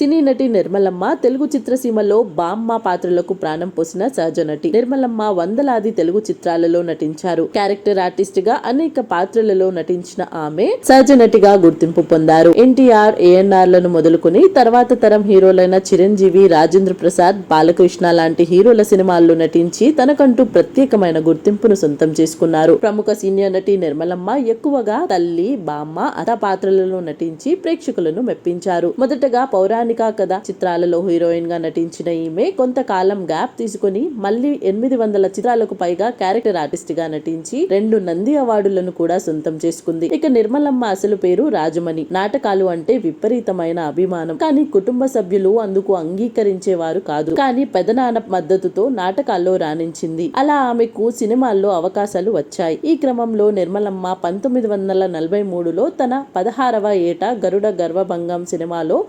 సినీ నటి నిర్మలమ్మ తెలుగు చిత్రసీమలో బామ్మ పాత్రలకు ప్రాణం పోసిన సహజ నటి. నిర్మలమ్మ వందలాది తెలుగు చిత్రాలలో నటించారు. క్యారెక్టర్ ఆర్టిస్ట్గా అనేక పాత్రలలో నటించిన ఆమె సహజ నటిగా గుర్తింపు పొందారు. ఎన్టీఆర్ ఏఎన్ఆర్లను మొదలుకొని తర్వాత తరం హీరోలైన చిరంజీవి రాజేంద్ర ప్రసాద్ బాలకృష్ణ లాంటి హీరోల సినిమాల్లో నటించి తనకంటూ ప్రత్యేకమైన గుర్తింపును సొంతం చేసుకున్నారు. ప్రముఖ సీనియర్ నటి నిర్మలమ్మ ఎక్కువగా తల్లి బామ్మ అత పాత్రలలో నటించి ప్రేక్షకులను మెప్పించారు. మొదటగా పౌరాణిక కథ చిత్రాలలో హీరోయిన్గా నటించిన ఈమె కొంతకాలం గ్యాప్ తీసుకుని మళ్ళీ ఎనిమిది వందల చిత్రాలకు పైగా క్యారెక్టర్ ఆర్టిస్ట్గా నటించి రెండు నంది అవార్డులను కూడా సొంతం చేసుకుంది. ఇక నిర్మలమ్మ అసలు పేరు రాజమణి. నాటకాలు అంటే విపరీతమైన అభిమానం. కానీ కుటుంబ సభ్యులు అందుకు అంగీకరించేవారు కాదు. కానీ పెదనాన్న మద్దతుతో నాటకాల్లో రాణించింది. అలా ఆమెకు సినిమాల్లో అవకాశాలు వచ్చాయి. ఈ క్రమంలో నిర్మలమ్మ పంతొమ్మిది వందల నలభై మూడులో తన పదహారవ ఏట గరుడ గర్వభంగం సినిమాలో